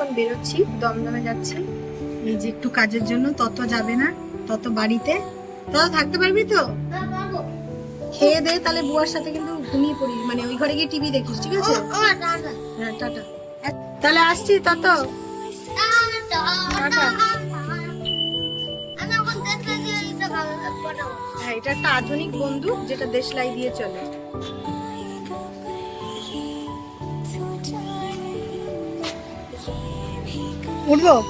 এখন বেরোচ্ছি দমদমে যাচ্ছি। এই যে একটু কাজের জন্য তত যাবে না তত বাড়িতে। তত থাকতে পারবি তো? খেয়ে দে তাহলে বুয়ার সাথে কিন্তু ঘুমিয়ে পড়ি। মানে ওই ঘরে গিয়ে টিভি দেখিস ঠিক আছে? হ্যাঁ টাটা। তাহলে আসছি তত। হ্যাঁ এটা একটা আধুনিক বন্দুক যেটা দেশলাই দিয়ে চলে। যাচ্ছি।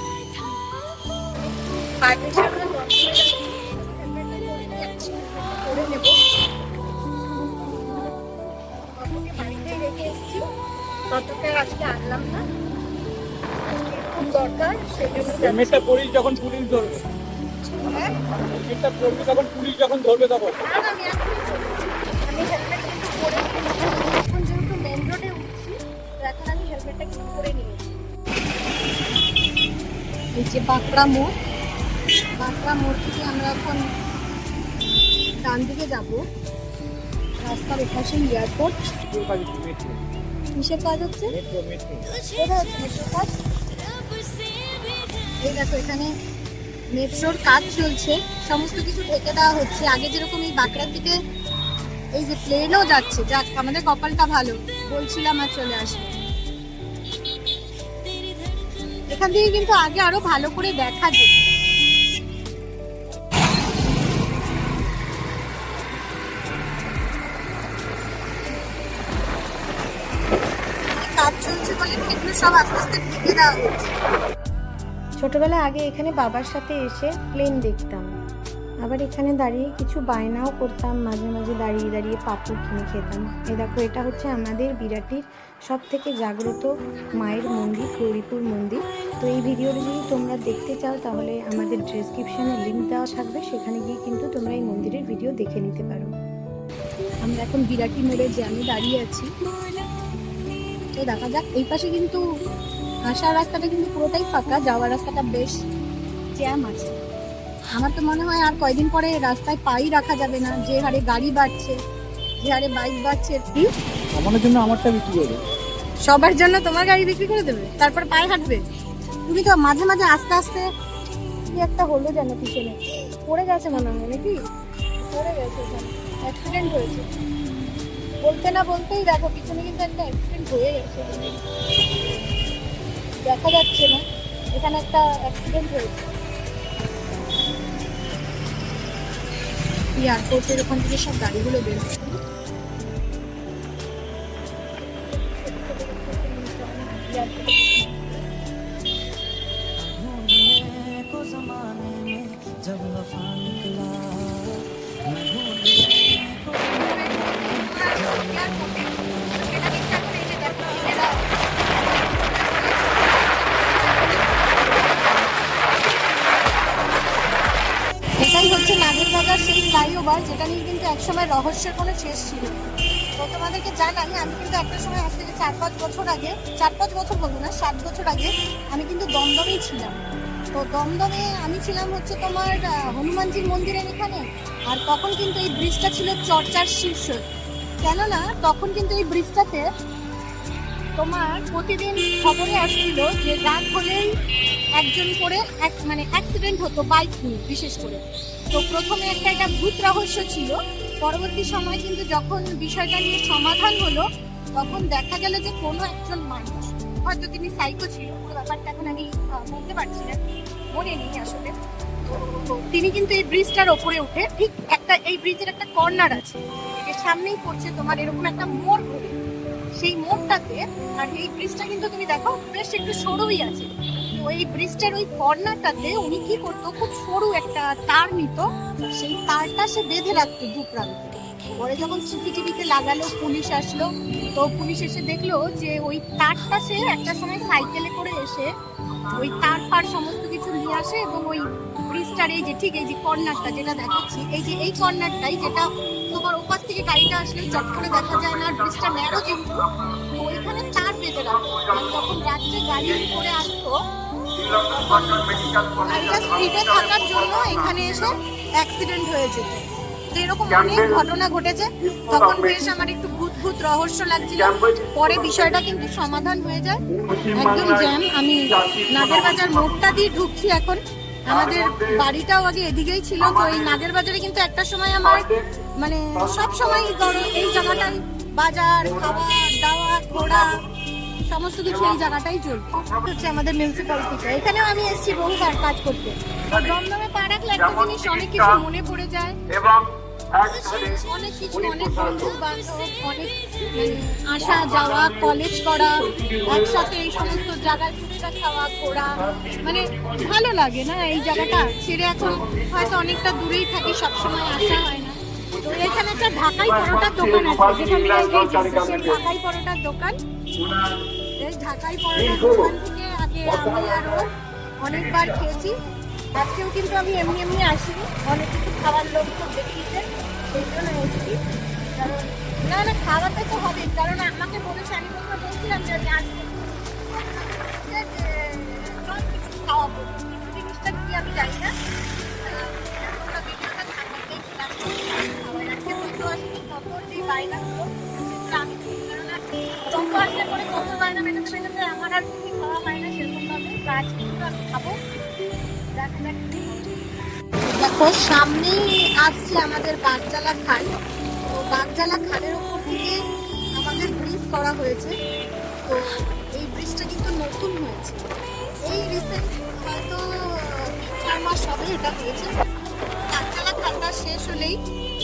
হেলমেটটা পরিস যখন পুলিশ ধরবে হ্যাঁ? হেলমেটটা পরবি তখন পুলিশ যখন ধরবে তখন আমি হেলমেট কিন্তু পরে। এখন যেহেতু মেন রোডে উঠছি এখন আমি হেলমেটটা কিন্তু পরে নিয়েছি এই যে বাঁকড়া মোড়। বাঁকড়া মোড় থেকে আমরা এখন ডান দিকে যাব। রাস্তার এপাশে এয়ারপোর্ট। কিসের কাজ হচ্ছে? কোথায় এই দেখো, এখানে মেট্রোর কাজ চলছে। সমস্ত কিছু ঢেকে দেওয়া হচ্ছে। আগে যেরকম এই বাঁকড়ার দিকে এই যে প্লেনও যাচ্ছে, যাক, আমাদের কপালটা ভালো। বলছিলাম আর চলে আসবে। এখান থেকে কিন্তু আগে আরও ভালো করে দেখা হচ্ছে। ছোটবেলা আগে এখানে বাবার সাথে এসে প্লেন দেখতাম। আবার এখানে দাঁড়িয়ে কিছু বায়নাও করতাম, মাঝে মাঝে দাঁড়িয়ে দাঁড়িয়ে পাপড় কিনে খেতাম। এ দেখো, এটা হচ্ছে আমাদের বিরাটির সব থেকে জাগ্রত মায়ের মন্দির, গৌরীপুর মন্দির। তো এই ভিডিওটা যদি তোমরা দেখতে চাও তাহলে আমাদের ডেসক্রিপশনে লিঙ্ক দেওয়া থাকবে। সেখানে গিয়ে কিন্তু তোমরা এই মন্দিরের ভিডিও দেখে নিতে পারো। আমরা এখন বিরাটি মোড়ে যে আমি দাঁড়িয়ে আছি। তো দেখা যাক এই পাশে কিন্তু আসার রাস্তাটা কিন্তু পুরোটাই ফাঁকা যাওয়ার রাস্তাটা বেশ জ্যাম আছে। আমার তো মনে হয় আর কয়দিন পরে রাস্তায় পাই রাখা যাবে না যে হারে গাড়ি বাড়ছে যে হারে বাইক বাড়ছে। কি? আমাদের জন্য আমারটা বিক্রি করবে। সবার জন্য তোমার গাড়ি বিক্রি করে দেবে? তারপর পায়ে হাঁটবে? তুমি তো মাঝে মাঝে আস্তে আস্তে কি একটা হলো জানো পিছনে। পড়ে গেছে মনে হয় নাকি? পড়ে গেছে অ্যাক্সিডেন্ট হয়েছে। বলতে না বলতেই দেখো, পিছনে কিন্তু একটা অ্যাক্সিডেন্ট হয়ে গেছে। দেখা যাচ্ছে না। এখানে একটা অ্যাক্সিডেন্ট হয়েছে। এয়ারপোর্টের ওখান থেকে সব গাড়িগুলো বেরোচ্ছে সেই ফ্লাইওভার যেটা নিয়ে কিন্তু একসময় রহস্যের কোনো শেষ ছিল তো তোমাদেরকে জানাই, আমি কিন্তু একটা সময় আজ থেকে চার পাঁচ বছর আগে, চার পাঁচ বছর বলব না, সাত বছর আগে আমি কিন্তু দমদমেই ছিলাম। তো দমদমে আমি ছিলাম হচ্ছে তোমার হনুমানজির মন্দিরের এখানে। আর তখন কিন্তু এই ব্রিজটা ছিল চর্চার শীর্ষ কেননা, তখন কিন্তু এই ব্রিজটাতে তোমার প্রতিদিন খবরে আসছিল যে রাত হলেই একজন করে এক মানে অ্যাক্সিডেন্ট হতো বাইক নিয়ে, বিশেষ করে। তো প্রথমে একটা এটা ভূত রহস্য ছিল। পরবর্তী সময় কিন্তু যখন বিষয়টা নিয়ে সমাধান হলো, তখন দেখা গেল যে কোনো একজন মানুষ, হয়তো তিনি সাইকো ছিল পুরো ব্যাপারটা এখন আমি বলতে পারছি না, মনে নেই আসলে। তিনি কিন্তু এই ব্রিজটার ওপরে উঠে, ঠিক একটা, এই ব্রিজের একটা কর্নার আছে যে সামনেই পড়ছে তোমার এরকম একটা মোড় ঘুরে সেই মোড়টাতে আর এই ব্রিজটা কিন্তু তুমি দেখো, বেশ একটু সরুই আছে। তো এই ব্রিজটার ওই কর্নারটাতে উনি কি করতো, খুব সরু একটা তার নিত, সেই তারটা সে বেঁধে রাখতো দু প্রান্তে। পরে যখন সিসিটিভিতে লাগালো, পুলিশ আসলো, তো পুলিশ এসে দেখল যে ওই তারটা সে একটা সময় সাইকেলে করে এসে ওই তার ফার সমস্ত কিছু নিয়ে আসে এবং ওই ব্রিজটার এই যে ঠিক এই যে কর্নারটা যেটা দেখাচ্ছি, এই যে এই কর্নারটাই যেটা তোমার ওপাশ থেকে গাড়িটা আসলে চট করে দেখা যায় না ব্রিজটা ন্যারো যেহেতু ওইখানে তার বেঁধে আর যখন রাত্রে গাড়ি করে আসতো গাড়িটা স্পিডে থাকার জন্য এখানে এসে অ্যাক্সিডেন্ট হয়েছে তো এরকম অনেক ঘটনা ঘটেছে। তখন বেশ আমার একটু ভূত অদ্ভুত রহস্য লাগছিল। পরে বিষয়টা কিন্তু সমাধান হয়ে যায়। একদম জ্যাম আমি নাগের বাজার মোড়টা দিয়ে ঢুকছি এখন। আমাদের বাড়িটাও আগে এদিকেই ছিল, তো এই নাগের বাজারে কিন্তু একটা সময় আমার মানে সব সময় এই জায়গাটাই, বাজার, খাবার দাওয়া ঘোরা, সমস্ত কিছু এই জায়গাটাই চলতো। হচ্ছে আমাদের মিউনিসিপ্যালিটিতে এখানেও আমি এসেছি বহুবার কাজ করতে। দমদমে পা একটা জিনিস অনেক কিছু মনে পড়ে যায়। এবং অনেক কিছু, অনেক অনেক মানে আসা যাওয়া কলেজ করা, একসাথে এই সমস্ত জায়গায় ফুচকা খাওয়া, ঘোরা মানে ভালো লাগে না এই জায়গাটা? ছেড়ে এখন হয়তো অনেকটা দূরেই থাকি, সবসময় আসা হয় না। তো এখানে একটা ঢাকাই দোকান আছে ঢাকাই পরোটার দোকান। এই ঢাকাই দোকান আগে আমি অনেকবার খেয়েছি। আজকেও কিন্তু আমি এমনি এমনি আসিনি। অনেক কিছু খাবার লোক দেখিয়েছে সেই জন্য এসেছি। কারণ না না খাওয়াতে তো হবে। কারণ আমাকে বলেছে, আমি কোথাও বলছিলাম যে আমি আসব খাওয়াবো। কিন্তু জিনিসটা কি আমি জানি না। আমার আর কিছু খাওয়া হয় না সেরকম ভাবে আজকে কিন্তু আমি খাব। দেখা যাক। দেখো, সামনেই আসছে আমাদের বাগজালা খাল। তো বাগজালা খালের উপর থেকে আমাদের ব্রিজ করা হয়েছে। তো এই ব্রিজটা কিন্তু নতুন হয়েছে। এই রিসেন্ট হয়তো চার মাস হবে এটা হয়েছে। বাগজালা খালটা শেষ হলেই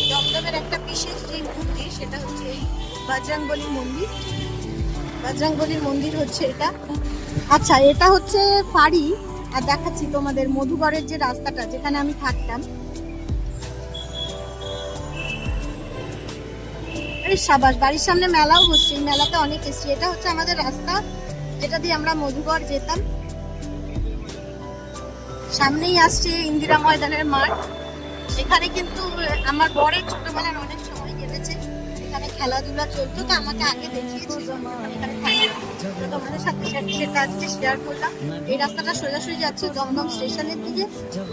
দমদমের একটা বিশেষ যে মন্দির সেটা হচ্ছে এই বজরংবলী মন্দির। বজরংবলীর মন্দির হচ্ছে এটা। আচ্ছা এটা হচ্ছে ফাড়ি। আর দেখাচ্ছি তোমাদের মধুগড়ের যে রাস্তাটা যেখানে আমি থাকতাম। সাবাস, বাড়ির সামনে মেলাও বসছে এই মেলাতে অনেক এসছি। এটা হচ্ছে আমাদের রাস্তা, যেটা দিয়ে আমরা মধুগড় যেতাম। সামনেই আসছে ইন্দিরা ময়দানের মাঠ। এখানে কিন্তু আমার বরের ছোটবেলার অনেক খেলাধুলা চলতো, তো আমাকে আগে দেখিয়েছিল তোমাদের সাথে সেটা আজকে শেয়ার করলাম। এই রাস্তাটা সোজাসুজি যাচ্ছে দমদম স্টেশনের দিকে।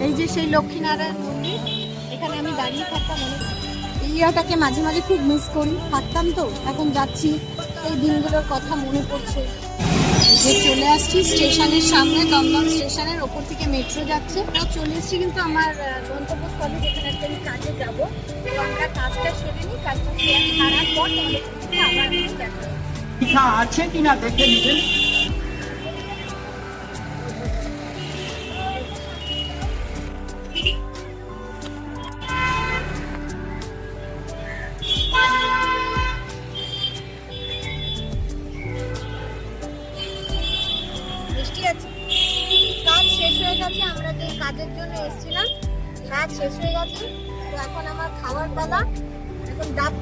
এই যে সেই লক্ষ্মীনারায়ণ মন্দির, এখানে আমি দাঁড়িয়ে থাকতাম এই ইয়াটাকে মাঝে মাঝে খুব মিস করি। থাকতাম তো, এখন যাচ্ছি। এই দিনগুলোর কথা মনে পড়ছে। যে চলে আসছি স্টেশনের সামনে, দমদম স্টেশনের ওপর থেকে মেট্রো যাচ্ছে। চলে এসছি কিন্তু আমার গন্তব্যস্থলে যেখানে একটা আমি কাজে যাব। তো আমরা কাজটা সেরে নিই, কাজটা সেরে ছাড়ার পর তোমাদের না আছে কিনা দেখে নিবেন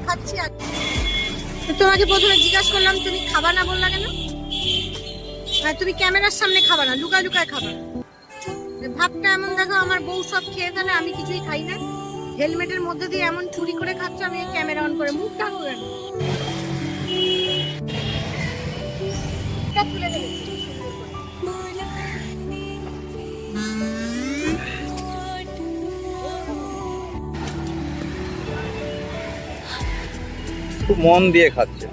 খাচ্ছি আর তোমাকে প্রথমে জিজ্ঞাসা করলাম, তুমি খাবা না বললা কেন? আর তুমি ক্যামেরার সামনে খাবা না, লুকায় লুকায় খাবা। ভাবটা এমন, দেখো, আমার বউ সব খেয়ে ফেলে, আমি কিছুই খাই না। হেলমেটের মধ্যে দিয়ে এমন চুরি করে খাচ্ছ, আমি ক্যামেরা অন করে মুখ কেন? তুলে রেখেছি খুব মন দিয়ে খাচ্ছে।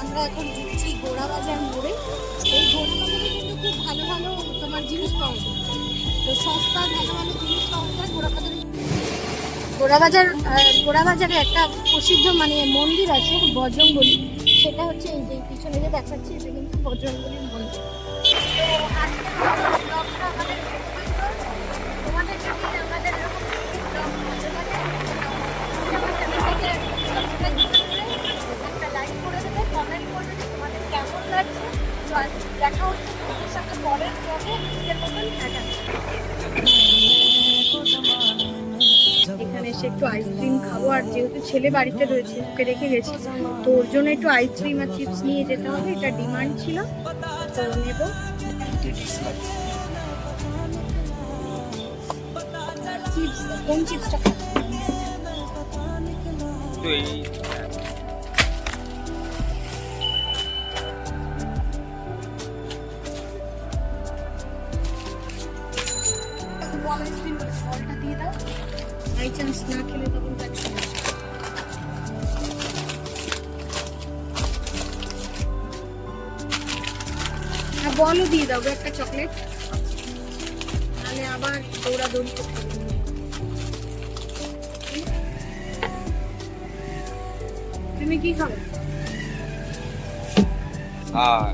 আমরা এখন ঢুকছি ঘোড়া বাজার মোড়ে এই কিন্তু খুব ভালো ভালো তোমার জিনিস পাওয়া যায়। তো ভালো ভালো জিনিস পাওয়া যায় একটা প্রসিদ্ধ মানে মন্দির আছে বজরংবলী সেটা হচ্ছে এই যে পিছনে যে দেখাচ্ছি, এটা কিন্তু বজরংবলীর মন্দির। ছেলে বাড়িতে রয়েছে ওকে রেখে গেছি। তো ওর জন্য একটু আইসক্রিম আর চিপস নিয়ে যেতে হবে এটা ডিমান্ড ছিল। তো নেব। চিপস কোন চিপসটা তো আইসক্রিম বলটা দিয়ে দাও। বাই চান্স না খেলে তখন বলও দিয়ে দাও একটা চকলেট তাহলে আবার দৌড়াদৌড়ি করতে। তুমি কি খাবে হ্যাঁ